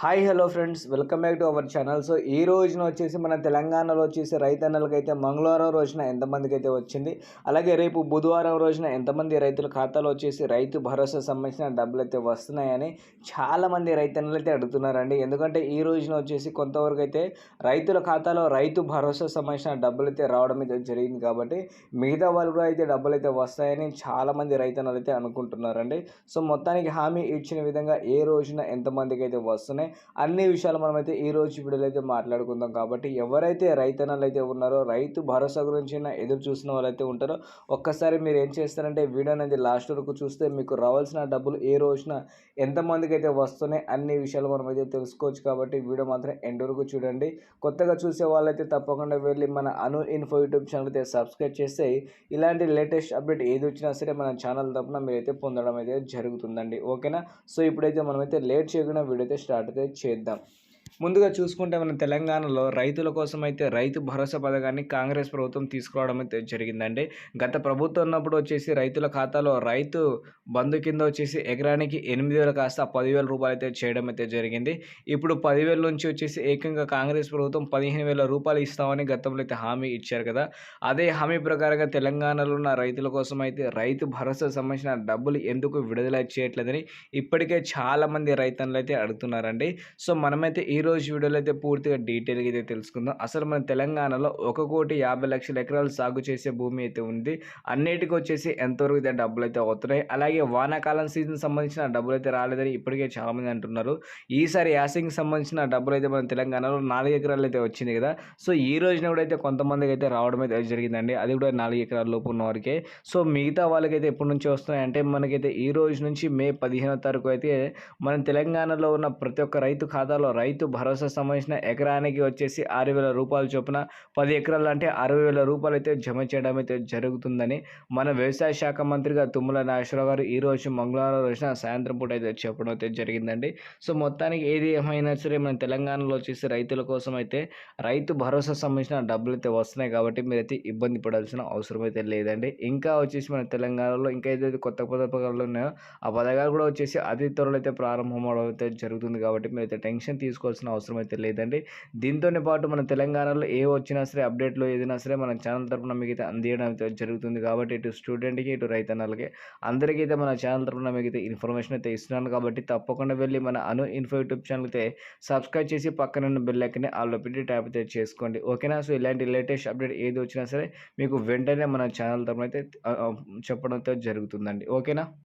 Hi hello friends. Welcome back to our channel. So ఈ రోజున వచ్చేసి మన తెలంగాణలో వచ్చేసి రైతన్నలకు అయితే మంగళవారం రోజున ఎంతమందికి అయితే వచ్చింది అలాగే రేపు బుధవారం రోజున ఎంతమంది రైతుల ఖాతాలో వచ్చేసి రైతు భరోసా సంబంధించిన డబ్బులు అయితే వస్తున్నాయని చాలామంది రైతన్నలు అయితే అడుగుతున్నారండి. ఎందుకంటే ఈ రోజున వచ్చేసి కొంతవరకు అయితే రైతుల ఖాతాలో రైతు భరోసా సంబంధించిన డబ్బులు అయితే రావడం అయితే జరిగింది కాబట్టి మిగతా వాళ్ళు కూడా అయితే డబ్బులు అయితే వస్తాయని చాలామంది రైతన్నలు అయితే అనుకుంటున్నారండి. సో మొత్తానికి హామీ ఇచ్చిన విధంగా ఏ రోజున ఎంతమందికి అయితే వస్తున్నాయి అన్ని విషయాలు మనమైతే ఈ రోజు వీడియోలో అయితే మాట్లాడుకుందాం. కాబట్టి ఎవరైతే రైతన్నలు అయితే ఉన్నారో రైతు భరోసా గురించి ఎదురు చూసిన వాళ్ళైతే ఉంటారో ఒక్కసారి మీరు ఏం చేస్తారంటే వీడియో అనేది లాస్ట్ వరకు చూస్తే మీకు రావాల్సిన డబ్బులు ఏ రోజున ఎంతమందికి అయితే వస్తున్నాయి అన్ని విషయాలు మనం అయితే తెలుసుకోవచ్చు. కాబట్టి వీడియో మాత్రం ఎండ్ వరకు చూడండి. కొత్తగా చూసే వాళ్ళైతే తప్పకుండా వెళ్ళి మన అను ఇన్ఫో యూట్యూబ్ ఛానల్ అయితే సబ్స్క్రైబ్ చేస్తే ఇలాంటి లేటెస్ట్ అప్డేట్ ఏది వచ్చినా సరే మన ఛానల్ తప్పున మీరైతే పొందడం అయితే జరుగుతుందండి. ఓకేనా? సో ఇప్పుడైతే మనమైతే లేట్ చేయకుండా వీడియో అయితే స్టార్ట్ అయితే చేద్దాం. ముందుగా చూసుకుంటే మన తెలంగాణలో రైతుల కోసం అయితే రైతు భరోసా పథకాన్ని కాంగ్రెస్ ప్రభుత్వం తీసుకురావడం అయితే జరిగిందండి. గత ప్రభుత్వం ఉన్నప్పుడు వచ్చేసి రైతుల ఖాతాలో రైతు బంధు కింద వచ్చేసి ఎకరానికి ఎనిమిది వేలు కాస్త పదివేల రూపాయలు అయితే చేయడం అయితే జరిగింది. ఇప్పుడు పదివేల నుంచి వచ్చేసి ఏకంగా కాంగ్రెస్ ప్రభుత్వం పదిహేను వేల రూపాయలు ఇస్తామని గతంలో అయితే హామీ ఇచ్చారు కదా. అదే హామీ ప్రకారంగా తెలంగాణలో ఉన్న రైతుల కోసం అయితే రైతు భరోసా సంబంధించిన డబ్బులు ఎందుకు విడుదల చేయట్లేదని ఇప్పటికే చాలామంది రైతులు అయితే అడుగుతున్నారండి. సో మనమైతే ఈ రోజు వీడియోలో అయితే పూర్తిగా డీటెయిల్గా అయితే తెలుసుకుందాం. అసలు మన తెలంగాణలో ఒక కోటి యాభై లక్షల ఎకరాలు సాగు చేసే భూమి అయితే ఉంది. అన్నిటికీ వచ్చేసి ఎంతవరకు అయితే డబ్బులు అయితే అవుతున్నాయి? అలాగే వానాకాలం సీజన్ సంబంధించిన డబ్బులు అయితే రాలేదని ఇప్పటికే చాలామంది అంటున్నారు. ఈసారి యాసింగ్ సంబంధించిన డబ్బులు అయితే మన తెలంగాణలో నాలుగు ఎకరాలు అయితే వచ్చింది కదా. సో ఈ రోజున కూడా అయితే కొంతమందికి అయితే రావడం అయితే జరిగిందండి. అది కూడా నాలుగు ఎకరాల లోపు ఉన్న వారికే. సో మిగతా వాళ్ళకైతే ఎప్పటి నుంచి వస్తున్నాయి? అంటే మనకైతే ఈ రోజు నుంచి మే పదిహేనో తారీఖు అయితే మన తెలంగాణలో ఉన్న ప్రతి ఒక్క రైతు ఖాతాలో రైతు భరోసా సంబంధించిన ఎకరానికి వచ్చేసి ఆరు వేల రూపాయలు చొప్పున పది ఎకరాలు అంటే అరవై వేల రూపాయలు అయితే జమ చేయడం అయితే జరుగుతుందని మన వ్యవసాయ శాఖ మంత్రిగా తుమ్మల నాగేశ్వరరావు గారు ఈరోజు మంగళవారం రోజున సాయంత్రం పూట అయితే చెప్పడం అయితే జరిగిందండి. సో మొత్తానికి ఏది ఏమైనా సరే మన తెలంగాణలో వచ్చేసి రైతుల కోసం అయితే రైతు భరోసా సంబంధించిన డబ్బులు అయితే వస్తున్నాయి కాబట్టి మీరైతే ఇబ్బంది పడాల్సిన అవసరం అయితే లేదండి. ఇంకా వచ్చేసి మన తెలంగాణలో ఇంకా ఏదైతే కొత్త పథకాలు ఉన్నాయో ఆ పథకాలు కూడా వచ్చేసి అతి త్వరలో అయితే ప్రారంభం అవడం అయితే జరుగుతుంది కాబట్టి మీరైతే టెన్షన్ తీసుకోవాల్సిన అవసరం అయితే లేదండి. దీంతోనే పాటు మన తెలంగాణలో ఏ వచ్చినా సరే అప్డేట్లో ఏదైనా సరే మన ఛానల్ తరపున మీకు అయితే అందియడం అయితే జరుగుతుంది కాబట్టి ఇటు స్టూడెంట్కి ఇటు రైతన్నలకి అందరికీ అయితే మన ఛానల్ తరపున మీకు అయితే ఇన్ఫర్మేషన్ అయితే ఇస్తున్నాను కాబట్టి తప్పకుండా వెళ్ళి మన అను ఇన్ఫో యూట్యూబ్ ఛానల్ అయితే సబ్స్క్రైబ్ చేసి పక్కన ఉన్న బెల్ ఐకన్ని ఆల్లో పెట్టి ట్యాప్ అయితే చేసుకోండి. ఓకేనా? సో ఇలాంటి లేటెస్ట్ అప్డేట్ ఏది వచ్చినా సరే మీకు వెంటనే మన ఛానల్ తరపున అయితే చెప్పడంతో చెప్పడం అయితే జరుగుతుందండి. ఓకేనా?